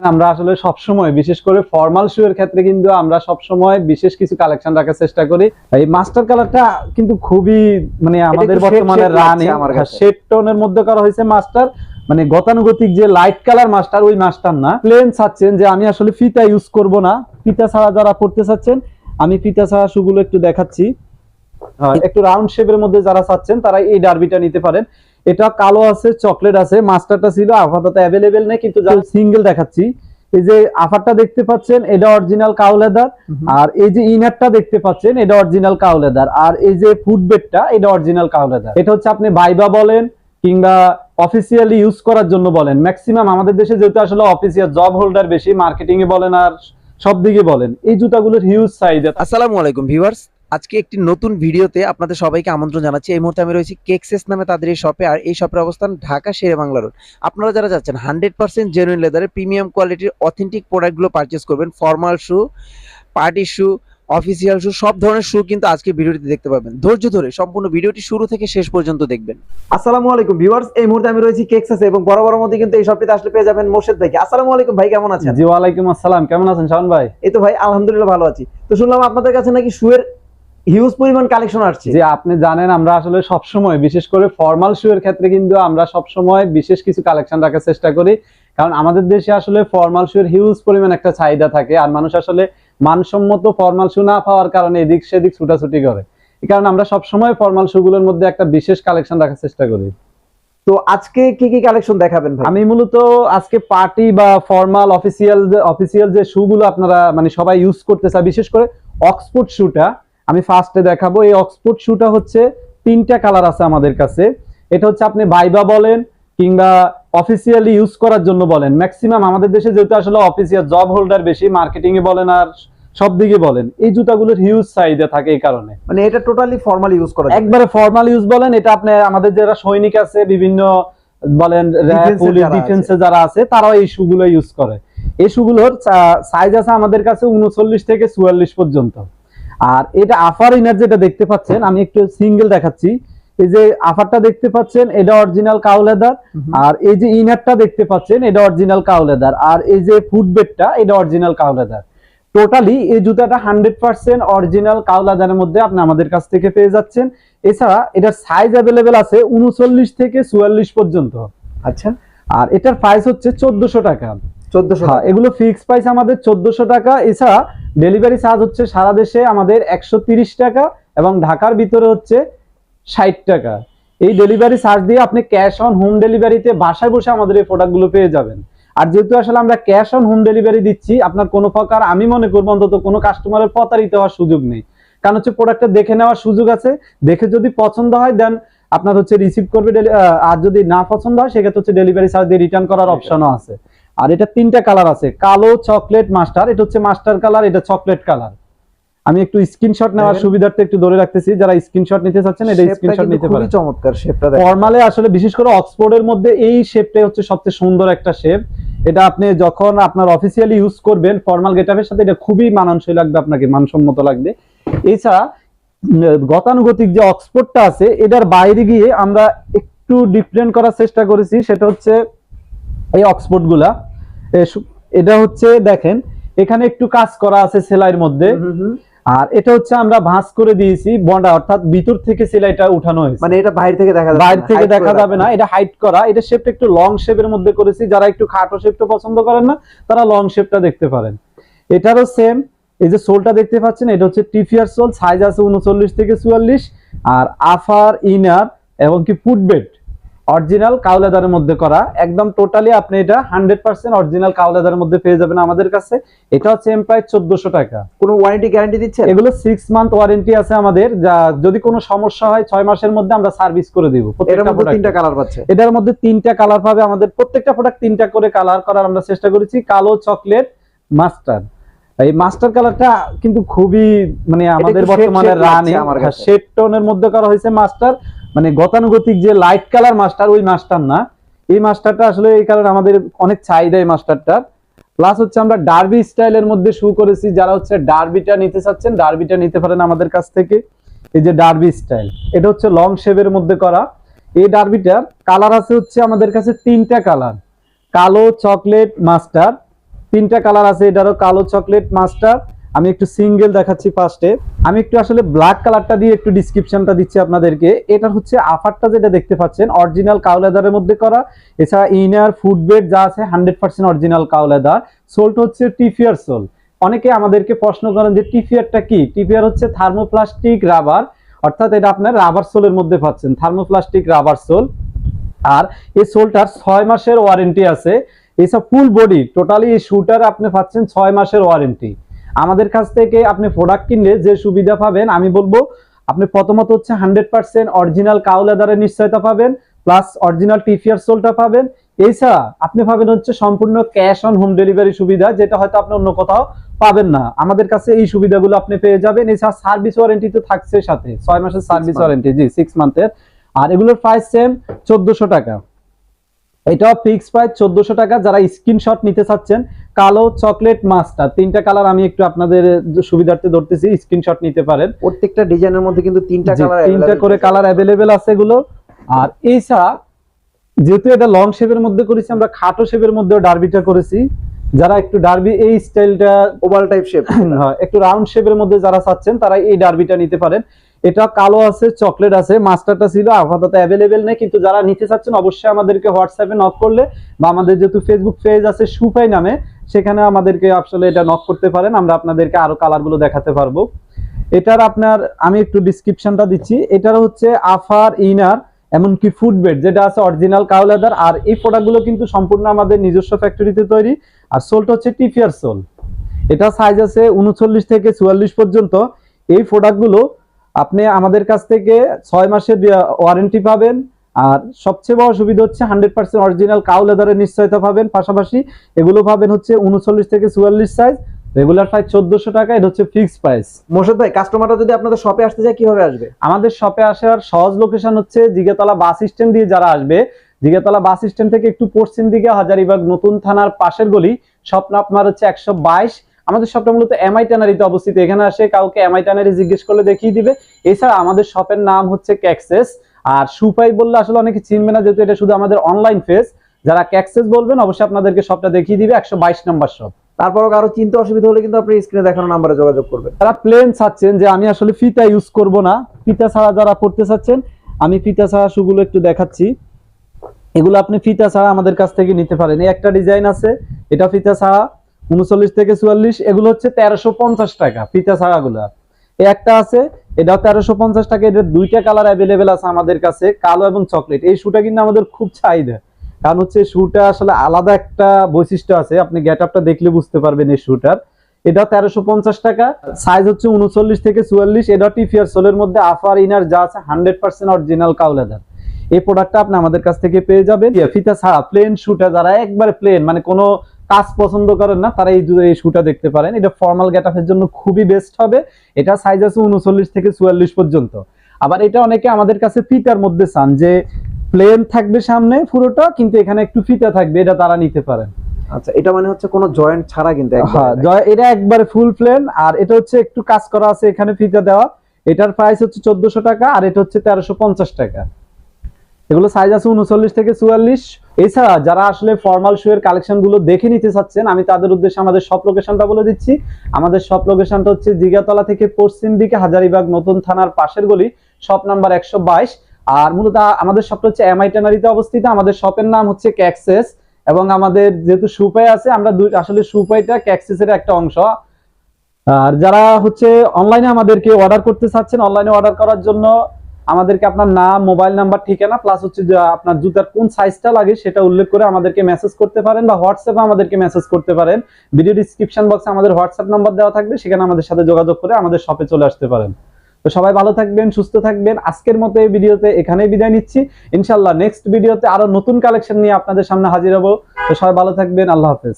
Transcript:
আমরা আসলে সবসময় বিশেষ করে ফর্মাল শু এর ক্ষেত্রে কিন্তু আমরা সবসময় বিশেষ কিছু কালেকশন রাখার চেষ্টা করি। এই মাস্টার কালারটা কিন্তু খুবই মানে আমাদের বর্তমানে রানে। শেড টোনের মধ্যে করা হয়েছে মাস্টার মানে গতানুগতিক যে লাইট কালার মাস্টার ওই মাস্টার না। প্লেন চাচ্ছেন যে আমি আসলে ফিতা ইউজ করব না। ফিতা ছাড়া যারা পড়তে চাচ্ছেন আমি ফিতা ছাড়া শুগুলো একটু দেখাচ্ছি। একটু রাউন্ড শেপের মধ্যে যারা চাচ্ছেন তারা এই ডার্বিটা নিতে পারেন। এটা কালো আছে চকলেট আছে মাস্টারটা ছিল আপাতত অ্যাভেলেবেল নেই কিন্তু সিঙ্গেল দেখাচ্ছি। এই যে আফারটা দেখতে পাচ্ছেন এটা অরিজিনাল কাউ লেদার আর এই যে ইনারটা দেখতে পাচ্ছেন এটা অরিজিনাল কাউ লেদার আর এই যে ফুটবেডটা এটা অরিজিনাল কাউ লেদার এটা হচ্ছে আপনি বাইবা বলেন কিংবা অফিসিয়ালি ইউজ করার জন্য বলেন। ম্যাক্সিমাম আমাদের দেশে যেহেতু আসলে অফিসিয়াল জব হোল্ডার বেশি মার্কেটিং এ বলেন আর সব দিকে বলেন। এই জুতাগুলোর হিউজ সাইজ আসসালামু আলাইকুম ভিউয়ার্স আজকে একটি নতুন ভিডিওতে আপনাদের সবাইকে আমন্ত্রণ জানাচ্ছি। এই মুহূর্তে আমি রয়েছি কেকসেস নামে তাদের এই শপে আর এই শপের অবস্থান ঢাকা শেরে বাংলা রোড আপনারা যারা যাচ্ছেন হান্ড্রেড পার্সেন্ট জেনুইন লেদারের প্রিমিয়াম কোয়ালিটির অথেন্টিক প্রোডাক্টগুলো পারচেস করবেন। Formal shoe party shoe official shoe সব ধরনের শু কিন্তু আজকে ভিডিওটিতে দেখতে পাবেন। ধৈর্য ধরে সম্পূর্ণ ভিডিওটি শুরু থেকে শেষ পর্যন্ত দেখবেন। আসসালামু আলাইকুম ভিউয়ার্স এই মুহূর্তে আমি রয়েছি কেকসেসে এবং বড় বড় মধ্যে কিন্তু এই শপটিতে আসলে পেয়ে যাবেন মোর্শেদ ভাইকে। আসসালামু আলাইকুম ভাই কেমন আছেন? জি ওয়ালাইকুম আসসালাম। কেমন আছেন শাওন ভাই? এই তো ভাই আলহামদুলিল্লাহ ভালো আছি। তো শুনলাম আপনাদের কাছে নাকি শুয়ের হিউজ পরিমাণ কালেকশন আসছে। যে আপনি জানেন আমরা আসলে সব সময় বিশেষ করে ফর্মাল শু এর ক্ষেত্রে কিন্তু আমরা সব সময় বিশেষ কিছু কালেকশন রাখার চেষ্টা করি। কারণ আমাদের দেশে আসলে ফর্মাল শু এর হিউজ পরিমাণ একটা চাহিদা থাকে আর মানুষ আসলে মানসম্মত ফর্মাল শু না পাওয়ার কারণে এদিক সেদিক ছুটাছুটি করে। এই কারণে আমরা সব সময় ফর্মাল শু গুলোর মধ্যে একটা বিশেষ কালেকশন রাখার চেষ্টা করি। তো আজকে কি কি কালেকশন দেখাবেন ভাই? আমি মূলত আজকে পার্টি বা ফর্মাল অফিসিয়াল অফিসিয়াল যে শু গুলো আপনারা মানে সবাই ইউজ করতে চায় বিশেষ করে অক্সফোর্ড শুটা আমি ফার্স্টে দেখাবো এই অক্সফোর্ড শুটা হচ্ছে তিনটা কালার আছে আমাদের কাছে। এটা হচ্ছে আপনি বাইবা বলেন কিংবা অফিসিয়ালি ইউজ করার জন্য বলেন। ম্যাক্সিমাম আমাদের দেশে যেহেতু আসলে অফিসিয়াল জব হোল্ডার বেশি মার্কেটিং এ বলেন আর সব দিকে বলেন। এই জুতাগুলোর হিউজ চাহিদা থাকে এই কারণে। মানে এটা টোটালি ফর্মাল ইউজ করা একবারে ফর্মাল ইউজ বলেন এটা আপনি আমাদের যারা সৈনিক আছে বিভিন্ন বলেন পুলিশ ডিফেন্সে যারা আছে। তারাও এই শুগুলো ইউজ করে। এই শুগুলোর সাইজ আছে আমাদের কাছে উনচল্লিশ থেকে চুয়াল্লিশ পর্যন্ত। আর এটা আফার ইনার যেটা দেখতে পাচ্ছেন আমি একটু সিঙ্গেল দেখাচ্ছি। এই যে আফারটা দেখতে পাচ্ছেন এটা অরিজিনাল কাউ লেদার আর এই যে ইনারটা দেখতে পাচ্ছেন এটা অরিজিনাল কাউ লেদার আর এই যে ফুটবেডটা এটা অরিজিনাল কাউ লেদার টোটালি এই জুতাটা হান্ড্রেড পার্সেন্ট অরিজিনাল কাউ লেদারের মধ্যে আপনি আমাদের কাছ থেকে পেয়ে যাচ্ছেন। এছাড়া এটার সাইজ অ্যাভেলেবেল আছে উনচল্লিশ থেকে চুয়াল্লিশ পর্যন্ত। আচ্ছা। আর এটার প্রাইস হচ্ছে চোদ্দশো টাকা। চোদ্দশো হ্যাঁ এগুলো ফিক্স প্রাইস আমাদের চোদ্দশো টাকা। এছাড়া ডেলিভারি চার্জ হচ্ছে সারা দেশে আমাদের একশো তিরিশ টাকা এবং ঢাকার ভিতরে হচ্ছে ষাট টাকা। এই ডেলিভারি চার্জ দিয়ে আপনি ক্যাশ অন হোম ডেলিভারিতে বাসায় বসে আমাদের এই প্রোডাক্টগুলো পেয়ে যাবেন। আর যেহেতু আসলে আমরা ক্যাশ অন হোম ডেলিভারি দিচ্ছি আপনার কোনো প্রকার আমি মনে করব অন্তত কোনো কাস্টমারের প্রতারিত হওয়ার সুযোগ নেই। কারণ হচ্ছে প্রোডাক্টটা দেখে নেওয়ার সুযোগ আছে দেখে যদি পছন্দ হয় দেন আপনার হচ্ছে রিসিভ করবে আর যদি না পছন্দ হয় সেক্ষেত্রে হচ্ছে ডেলিভারি চার্জ দিয়ে রিটার্ন করার অপশনও আছে। আর এটা তিনটা কালার আছে কালো চকলেট মাস্টার এটা হচ্ছে মাস্টার কালার এটা চকলেট কালার। আমি একটু স্ক্রিনশট নেওয়ার সুবিধার্থে একটু ধরে রাখতেছি যারা স্ক্রিনশট নিতে চাচ্ছেন এটা স্ক্রিনশট নিতে খুবই পারেন। চমৎকার শেপটা ফর্মালে আসলে বিশেষ করে অক্সফোর্ডের মধ্যে এই শেপটাই হচ্ছে সবচেয়ে সুন্দর একটা শেপ এটা আপনি যখন আপনার অফিসিয়ালি ইউজ করবেন ফর্মাল গেটআপের সাথে এটা খুবই মানানসই লাগবে আপনাকে মানসম্মত লাগবে। এছাড়া গতানুগতিক যে অক্সফোর্ডটা আছে এটার বাইরে গিয়ে আমরা একটু ডিফারেন্ট করার চেষ্টা করেছি সেটা হচ্ছে এই অক্সফোর্ডগুলা এ সু- এটা হচ্ছে দেখেন এখানে একটু কাজ করা আছে সেলাইয়ের মধ্যে। আর এটা হচ্ছে আমরা ভাঁজ করে দিয়েছি বন্ডা অর্থাৎ ভিতর থেকে সেলাইটা উঠানো হয়েছে। মানে এটা বাইরে থেকে দেখা যাবে বাইরে থেকে দেখা যাবে না এটা হাইট করা। এটা শেপটা একটু লং শেপের মধ্যে করেছি যারা একটু খাটো শেপটা পছন্দ করেন না তারা লং শেপটা দেখতে পারেন। এটারও সেম এই যে সোলটা দেখতে পাচ্ছেন এটা হচ্ছে টিফিয়ার সোল সাইজ আছে উনচল্লিশ থেকে চুয়াল্লিশ আর আফার ইনার এবং কি ফুটবেড অরিজিনাল কাউলেদারের মধ্যে করা। একদম টোটালি আপনি এটা হান্ড্রেড পার্সেন্ট অরিজিনাল কাউলেদারের মধ্যে পেয়ে যাবেন আমাদের কাছে। এটা হচ্ছে এম প্রায় চোদ্দশো টাকা। কোনো ওয়ারেন্টি গ্যারান্টি দিচ্ছেন? এগুলো সিক্স মান্থ ওয়ারেন্টি আছে আমাদের। যা যদি কোনো সমস্যা হয় ছয় মাসের মধ্যে আমরা সার্ভিস করে দিব। তিনটা কালার পাচ্ছে। এটার মধ্যে তিনটা কালার পাবে আমাদের। প্রত্যেকটা প্রোডাক্ট তিনটা করে কালার করার আমরা চেষ্টা করেছি। কালো চকলেট মাস্টার এই মাস্টার কালারটা কিন্তু খুবই মানে আমাদের বর্তমানে রানে আমার কাছে। শেড টোনের মধ্যে করা হয়েছে মাস্টার মানে গতানুগতিক যে লাইট কালার মাস্টার ওই মাস্টার না। এই মাস্টারটা আসলে এই কারণে আমাদের অনেক চাহিদা এই মাস্টারটার প্লাস হচ্ছে আমরা ডার্বি স্টাইলের মধ্যে শুরু করেছি, যারা হচ্ছে ডার্বিটা নিতে চাচ্ছেন ডার্বিটা নিতে পারেন আমাদের কাছ থেকে। এই যে ডার্বি স্টাইল এটা হচ্ছে লং শেভের মধ্যে করা। এই ডার্বিটার কালার আছে হচ্ছে আমাদের কাছে তিনটা কালার কালো চকলেট মাস্টার তিনটা কালার আছে, এটারও কালো চকলেট মাস্টার আমি একটু সিঙ্গেল দেখাচ্ছি ফার্স্টে আমি একটু আসলে ব্ল্যাক কালারটা দিয়ে একটু ডিসক্রিপশনটা দিচ্ছি আপনাদেরকে। এটা হচ্ছে আফারটা যেটা দেখতে পাচ্ছেন অরিজিনাল কাউ লেদারের মধ্যে করা। এছাড়া ইনার ফুটবেড যা আছে hundred percent original cow leather সোলটা হচ্ছে টিফিয়ার সোল অনেকে আমাদেরকে প্রশ্ন করেন যে টিফিয়ারটা কি? টিফিয়ার হচ্ছে থার্মোপ্লাস্টিক রাবার অর্থাৎ এটা আপনার রাবার সোলের মধ্যে পাচ্ছেন থার্মোপ্লাস্টিক রাবার সোল আর এই সোলটার ছয় মাসের ওয়ারেন্টি আছে। এসব ফুল বডি টোটালি এই শুটার আপনি পাচ্ছেন ছয় মাসের ওয়ারেন্টি আমাদের কাছ থেকে আপনি প্রোডাক্ট কিনলে যে সুবিধা পাবেন আমি বলব আপনি প্রথমত হচ্ছে হান্ড্রেড পার্সেন্ট অরিজিনাল কাউ লেদারের নিশ্চয়তা পাবেন প্লাস অরিজিনাল টিফিয়ার সোলটা পাবেন। এছাড়া আপনি পাবেন হচ্ছে সম্পূর্ণ ক্যাশ অন হোম ডেলিভারি সুবিধা যেটা হয়তো আপনি অন্য কোথাও পাবেন না। আমাদের কাছে এই সুবিধাগুলো আপনি পেয়ে যাবেন। এছাড়া সার্ভিস ওয়ারেন্টি তো থাকছে সাথে ছয় মাসের সার্ভিস ওয়ারেন্টি জি সিক্স মান্থের আর এগুলোর প্রাইস সেম চোদ্দশো টাকা। এটাও ফিক্স প্রাইস চোদ্দশো টাকা। যারা স্ক্রিনশট নিতে চাচ্ছেন কালো চকলেট মাস্টার তিনটা কালার আমি একটু আপনাদের সুবিধার্থে ধরতেছি স্ক্রিনশট নিতে পারেন। প্রত্যেকটা ডিজাইনের মধ্যে কিন্তু তিনটা কালার তিনটা করে কালার অ্যাভেলেবেল আছে এগুলো। আর এছাড়া যেহেতু এটা লং শেপের মধ্যে করেছি আমরা খাটো শেপের মধ্যেও ডার্বিটা করেছি। যারা একটু ডার্বি এই স্টাইলটা ওভাল টাইপ শেপ হয়, একটু রাউন্ড শেপের মধ্যে যারা চাচ্ছেন তারা এই ডার্বিটা নিতে পারেন। এটা কালো আছে চকলেট আছে মাস্টারটা ছিল আপাতত অ্যাভেলেবেল নেই কিন্তু যারা নিতে চাচ্ছেন অবশ্যই আমাদেরকে হোয়াটসঅ্যাপে নক করলে বা আমাদের যেহেতু ফেসবুক পেজ আছে সুপাই নামে সেখানে আমাদেরকে আসলে এটা নক করতে পারেন, আমরা আপনাদেরকে আরও কালারগুলো দেখাতে পারব। এটার আপনার, আমি একটু ডিসক্রিপশনটা দিচ্ছি। এটার হচ্ছে আফার, ইনার, এমনকি ফুডবেড যেটা আছে অরিজিনাল কাউ লেদার আর এই প্রোডাক্টগুলো কিন্তু সম্পূর্ণ আমাদের নিজস্ব ফ্যাক্টরিতে তৈরি। আর সোলটা হচ্ছে টিফিয়ার সোল এটা সাইজ আছে উনচল্লিশ থেকে চুয়াল্লিশ পর্যন্ত। এই প্রোডাক্টগুলো আপনি আমাদের কাছ থেকে ছয় মাসের ওয়ারেন্টি পাবেন। আর সবচেয়ে বড় সুবিধা হচ্ছে হান্ড্রেড পার্সেন্ট অরিজিনাল কাউ লেদারের নিশ্চয়তা পাবেন। পাশাপাশি এগুলো পাবেন হচ্ছে উনচল্লিশ থেকে চুয়াল্লিশ সাইজ রেগুলার প্রাইস চোদ্দশো টাকা এটা হচ্ছে ফিক্সড প্রাইস মোর্শেদ ভাই কাস্টমাররা যদি আপনাদের শপে আসতে চায় কীভাবে আসবে? আমাদের শপে আসার সহজ লোকেশন হচ্ছে জিগাতলা বাস স্ট্যান্ড দিয়ে যারা আসবে। জিগাতলা বাস স্ট্যান্ড থেকে একটু পশ্চিম দিকে হাজারিবাগ নতুন থানার পাশের গলি স্বপ্ন আপনার হচ্ছে একশো বাইশ। আমাদের শপটা মূলত এমআই ট্যানারিতে অবস্থিত। এখানে আসে কাউকে এমআই ট্যানারি জিজ্ঞেস করলে দেখিয়ে দিবে। এছাড়া আমাদের শপের নাম হচ্ছে ক্যাক্সেস আর সুপাই বললে আসলে অনেকে চিনবে না যেহেতু এটা শুধু আমাদের অনলাইন পেজ যারা ক্যাক্সেস বলবেন অবশ্যই আপনাদেরকে শপটা দেখিয়ে দিবে একশো বাইশ নাম্বার সব তারপরও কারও চিন্তা অসুবিধা হলে কিন্তু আপনি স্ক্রিনে দেখানো নাম্বারে যোগাযোগ করবেন। তারা প্লেন চাচ্ছেন যে আমি আসলে ফিতা ইউজ করব না ফিতা ছাড়া যারা পড়তে চাচ্ছেন আমি ফিতা ছাড়া শুগুলো একটু দেখাচ্ছি। এগুলো আপনি ফিতা ছাড়া আমাদের কাছ থেকে নিতে পারেন। এই একটা ডিজাইন আছে এটা ফিতা ছাড়া উনচল্লিশ থেকে চুয়াল্লিশ এগুলো হচ্ছে তেরোশো পঞ্চাশ টাকা ফিতা ছাড়া গুলা এই একটা আছে এটা তেরোশো পঞ্চাশ টাকা, এটার দুইটা কালার অ্যাভেলেবেল আছে আমাদের কাছে, কালো এবং চকলেট এই শুটা কিন্তু আমাদের খুব চাহিদা। কারণ হচ্ছে শুটা আসলে আলাদা একটা বৈশিষ্ট্য আছে, আপনি গেট আপটা দেখলে বুঝতে পারবেন এই শুটার এটা তেরোশো পঞ্চাশ টাকা সাইজ হচ্ছে উনচল্লিশ থেকে চুয়াল্লিশ, এটা টিফিয়ার সোলের মধ্যে আফার ইনার যা আছে হান্ড্রেড পার্সেন্ট অরিজিনাল কাউলেদার এই প্রোডাক্টটা আপনি আমাদের কাছ থেকে পেয়ে যাবেন। ফিতা ছাড়া প্লেন শুটা যারা একবারে প্লেন মানে কোনো কাজ পছন্দ করেন না তারা এই এই শুটা দেখতে পারেন। এটা ফর্মাল গেটআপের জন্য খুবই বেস্ট হবে। এটা সাইজ আছে উনচল্লিশ থেকে চুয়াল্লিশ পর্যন্ত। আবার এটা অনেকে আমাদের কাছে ফিতার মধ্যে চান যে প্লেন থাকবে সামনে পুরোটা কিন্তু এখানে একটু ফিতা থাকবে এটা তারা নিতে পারেন। আচ্ছা এটা মানে হচ্ছে কোনো জয়েন্ট ছাড়া কিন্তু হ্যাঁ এটা একবারে ফুল প্লেন আর এটা হচ্ছে একটু কাজ করা আছে এখানে ফিতা দেওয়া। এটার প্রাইস হচ্ছে চোদ্দশো টাকা আর এটা হচ্ছে তেরোশো পঞ্চাশ টাকা। এগুলো সাইজ আছে উনচল্লিশ থেকে চুয়াল্লিশ। এছাড়া যারা আসলে ফর্মাল শু এর কালেকশনগুলো দেখে নিতে চাচ্ছেন, আমি তাদের উদ্দেশ্যে আমাদের সব লোকেশনটা বলে দিচ্ছি। আমাদের সব লোকেশনটা হচ্ছে জিগাতলা থেকে পশ্চিম দিকে হাজারিবাগ নতুন থানার পাশের গলি শপ নাম্বার একশো বাইশ। আর মূলত আমাদের শপটা হচ্ছে এমআই ট্যানারিতে অবস্থিত। আমাদের শপের নাম হচ্ছে ক্যাক্সেস এবং আমাদের যেহেতু সুপাই আছে, আমরা দুই আসলে সুপাইটা ক্যাক্সেসের একটা অংশ। আর যারা হচ্ছে অনলাইনে আমাদেরকে অর্ডার করতে চাচ্ছেন অনলাইনে অর্ডার করার জন্য আমাদেরকে আপনার নাম, মোবাইল নাম্বার, ঠিকানা প্লাস হচ্ছে আপনার জুতার কোন সাইজটা লাগে সেটা উল্লেখ করে আমাদেরকে মেসেজ করতে পারেন বা হোয়াটসঅ্যাপে আমাদেরকে মেসেজ করতে পারেন। ভিডিও ডিসক্রিপশন বক্সে আমাদের হোয়াটসঅ্যাপ নাম্বার দেওয়া থাকবে, সেখানে আমাদের সাথে যোগাযোগ করে আমাদের শপে চলে আসতে পারেন। তো সবাই ভালো থাকবেন, সুস্থ থাকবেন। আজকের মতো এই ভিডিওতে এখানেই বিদায় নিচ্ছি। ইনশাল্লাহ নেক্সট ভিডিওতে আরও নতুন কালেকশন নিয়ে আপনাদের সামনে হাজির হব। তো সবাই ভালো থাকবেন, আল্লাহ হাফেজ।